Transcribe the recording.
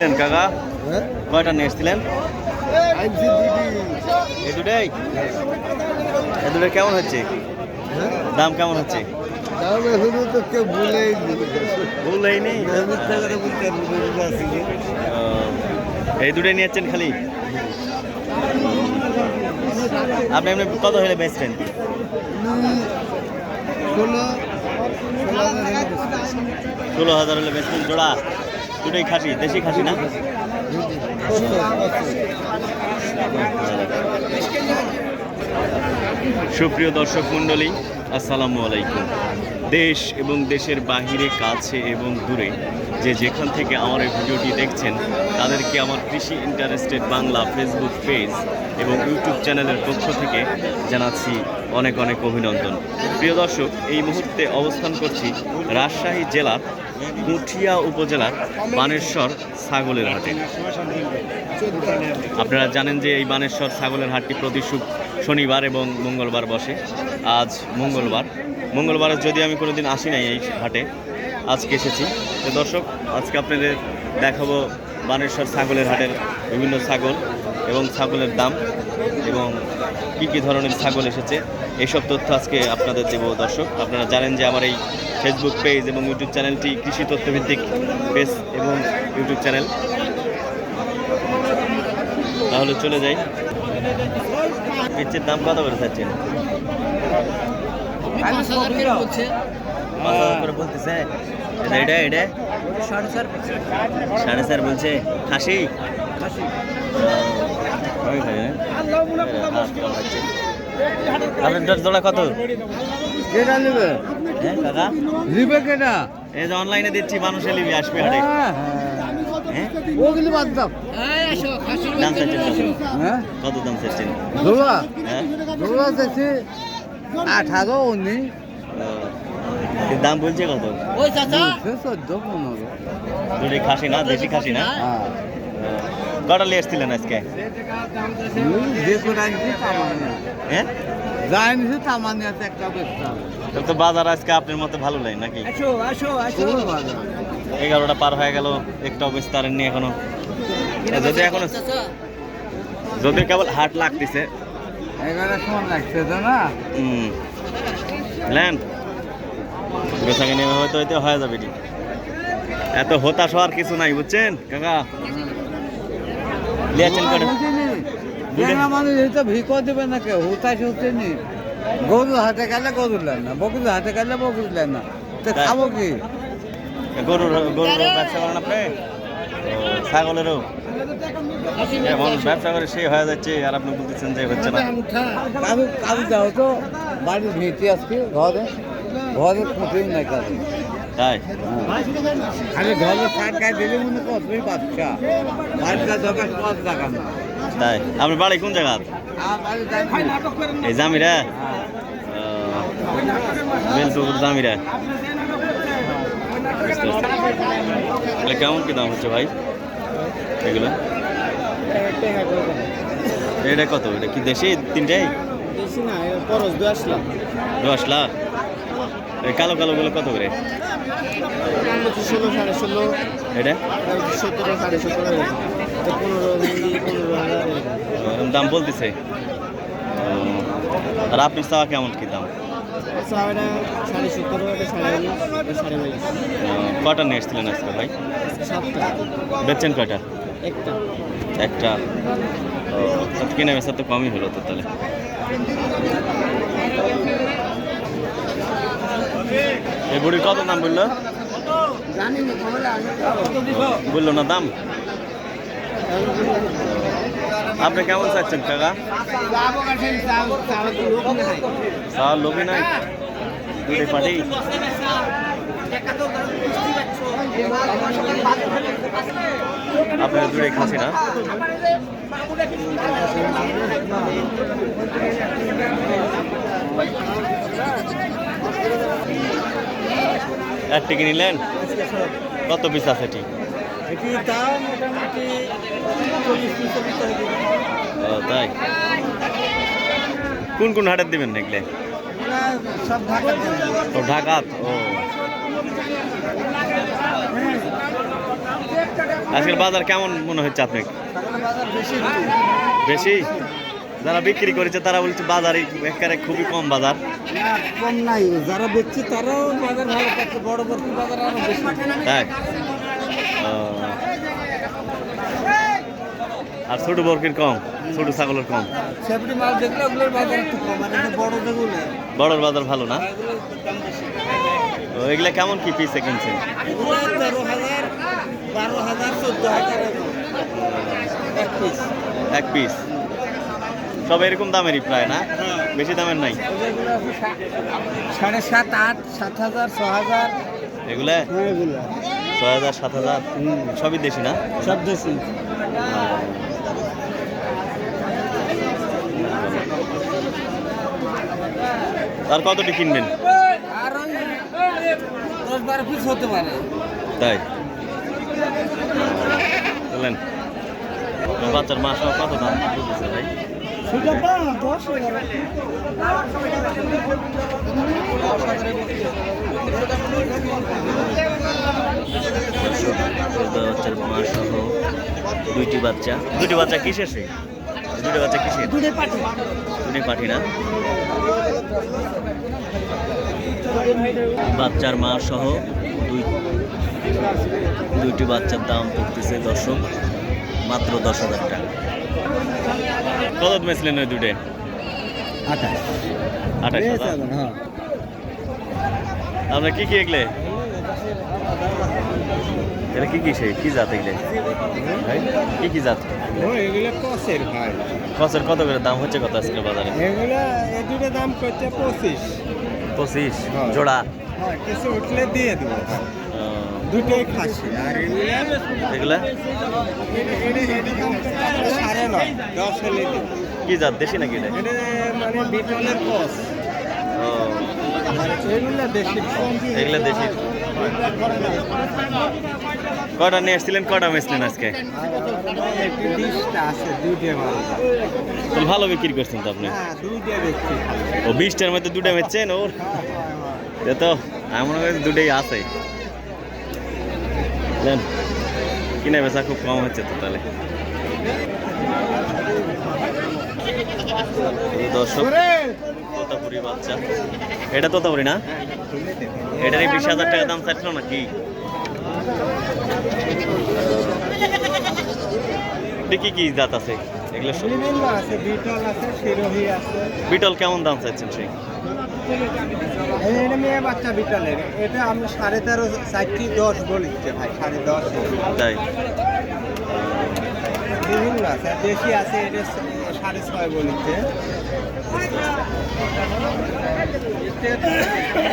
কাকা? হ্যাঁ? কয়টা নিয়ে এসেছিলেন? দুটাই? দুটো কেমন হচ্ছে? হ্যাঁ? দাম কেমন হচ্ছে? এই দুটোই নিয়েছেন খালি? আপনি এমনি কত হলে বেচবেন ষোলো হাজার হলে বেশি। ষোলো হাজার হলে বেচবেন জোড়া? দুটোই খাসি, দেশি খাসি না। সুপ্রিয় দর্শক মণ্ডলী, আসসালামু আলাইকুম দেশ এবং দেশের বাহিরে, কাছে এবং দূরে যে যেখান থেকে আমার এই ভিডিওটি দেখছেন, তাদেরকে আমার কৃষি ইন্টারেস্টেড বাংলা ফেসবুক পেজ এবং ইউটিউব চ্যানেলের পক্ষ থেকে জানাচ্ছি অনেক অনেক অভিনন্দন প্রিয় দর্শক, এই মুহূর্তে অবস্থান করছি রাজশাহী জেলার পুঠিয়া উপজেলার বানেশ্বর ছাগলের হাটে। আপনারা জানেন যে এই বানেশ্বর ছাগলের হাটটি প্রতি শনিবার এবং মঙ্গলবার বসে। আজ মঙ্গলবার। মঙ্গলবার যদি আমি কোনো দিন আসি নাই এই হাটে, আজকে এসেছি। তো দর্শক, আজকে আপনাদের দেখাবো বানেশ্বর ছাগলের হাটের বিভিন্ন ছাগল এবং ছাগলের দাম এবং কী কী ধরনের ছাগল এসেছে। এইসব তথ্য আজকে আপনাদের দেব দর্শক। আপনারা জানেন যে আমার এই ফেসবুক পেজ এবং ইউটিউব চ্যানেলটি কৃষি তথ্যভিত্তিক পেজ এবং ইউটিউব চ্যানেল তাহলে চলে যাই। পিচ্ছের দাম কত করে চাচ্ছেন? বলছে। খাসি? আপনার জোড়া কত? কেটা নেবে? হ্যাঁ কাকা নিবে কেটা এই যে অনলাইনে দিচ্ছি মানুষে নিবি আসবে হাটে। হ্যাঁ হ্যাঁ? ওগুলি বাদ দাও। দাম কত? হ্যাঁ? কত দাম হ্যাঁ? আঠারো দাম বলছে কত? ওই চাচা। চোদ্দ পনেরো। দুটি খাসি না দেশি খাসি না? হ্যাঁ। কটা নিয়ে আজকে? হ্যাঁ? একটা তো বাজার আজকে আপনার মতো ভালো লাগে নাকি? এগারোটা পার হয়ে গেল একটাও বিস্তারের নিয়ে এখনও। যদি এখনও যদি কেবল হাট লাগতেছে। এগারো সময় লাগছে তো না হুম হয়ে যাবে এত হতাশ হওয়ার কিছু নাই, বুঝছেন? কাকা। লিয়াছেন কটা ট্যাংরা মানুষ এই তো ভিকো দেবে না কেউ হুতাশ হচ্ছে নি গরু হাতে গেলে গরু নেন না বকুর হাতে গেলে বকুর নেন না তো তাই। খাব কি গরুর গরুর ব্যবসা করেন আপনি ও, ছাগলেরও এমন ব্যবসা করে সেই হয়ে যাচ্ছে আর আপনি বলতেছেন যে হচ্ছে না কারু যাও তো বাড়ির ঘরে ঘরে খুঁটেই নাই কারু তাই? খালি ঘরে গায়ে দিলে মনে কতই বাচ্চা বাচ্চা দরকার কত টাকা? না তাই? আপনার বাড়ি কোন জায়গা? আর। এই জামিরা? হ্যাঁ। বেলপুকুর জামিরা। কেমন কি দাম হচ্ছে ভাই? এগুলো? এটা কত? এটা কি দেশি তিনটাই? বেশি না দশ লাখ কালো কালো গুলো কত করে? সাড়ে এটা দাম বলতেছে। আর আপনি চাওয়া কেমন কি দাম? কটা নিয়ে এসেছিলেন আজকে ভাই? বেচছেন কয়টা? একটা। একটা কিনে বেচা তো কমই হলো তো তাহলে। এই বুড়ির কত দাম বলল? বলল না দাম। আপনি কেমন চাচ্ছেন যাব যাব তো নাই। দুটি পাটি আপনার দূরে খাসি না একটি কিনিলেন কত পিস আছে ঠিক এটি ও তাই? কোন কোন হাটের দিবেন দেখলে? সব ও ঢাকাত ও। আজকের বাজার কেমন মনে হচ্ছে আপনাকে? বেশি? যারা বিক্রি করেছে তারা বলছে বাজারে একেবারে খুবই কম বাজার। না কম নাই। যারা বেচছে তারাও বাজার ভালো পাচ্ছে। বড় বড় বাজার আরও বেশি। তাই? আর ছোট বরকির কম ছোট ছাগলের কম। সেফটি মাল দেখলে ওগুলোর বাজার একটু কম। আর বড় যেগুলো বড়র বাজার ভালো না? এগুলা কেমন কি পিসে কিনছেন? তেরো হাজার বারো হাজার চোদ্দ হাজার এক পিস এক পিস সব এরকম দামেরই প্রায় না? হ্যাঁ। বেশি দামের নাই? সাড়ে সাত আট সাত হাজার ছ হাজার। এগুলা? হ্যাঁ ছয় হাজার সাত হাজার। সবই দেশি না? সব দেশি। আর কতটি কিনবেন? দশ বারো পিস হতে পারে। তাই? বললেন বাচ্চার মাস কত দাম? ভাই সেটা পাও দশ বাচ্চার মা সহ দুইটি বাচ্চা। দুটি বাচ্চা কিসের সে দুটি বাচ্চা কিসের দুধে পাঠে। পাঠি না? বাচ্চার মা সহ দুই দুইটি বাচ্চার দাম পড়তেছে দর্শক মাত্র দশ হাজার টাকা। কত মেছিলেন ওই দুটে? আঠাশ। আঠাশ হাজার? হ্যাঁ। আপনার কি কি এগলে? এটা কি কি সে কি জাত এগলে? কি কি জাত? কষের ভাই। খসের কত করে? দাম হচ্ছে কত আজকে বাজারে? এগুলো এ দুটো দাম করছে পঁচিশ। পঁচিশ। জোড়া? কিছু উঠলে দিয়ে দেবো। দুটোই খাসি। আর এগুলা? সাড়ে নয় দশ হলে কি জাত দেশি নাকি এটা? মানে বিটলের কস। ও। এগুলা দেশি কটা নিয়ে এসেছিলেন কটা মেসলেন আজকে? ভালো বিক্রি করছেন তো আপনি? হ্যাঁ ও বিশটার মধ্যে দুটো বেচছেন ওর। এ তো এমন হয়েছে দুটোই আছে। বুঝলেন কিনে বেচা খুব কম হচ্ছে তো তাহলে। দর্শক তোতাপুরি বাচ্চা। এটা তোতাপুরি না? এটারই বিশ হাজার টাকা দাম চাইছিল নাকি? কি কি জাত আছে? এগুলো বিটল কেমন দাম চাইছেন সেই? এটা মেয়ে বাচ্চা বিটলের এটা আমি সাড়ে তেরো চারটি দশ বলিচ্ছে ভাই সাড়ে দশ। তাই? বিভিন্ন আছে দেশি আছে এটা সাড়ে ছয় বলিচ্ছে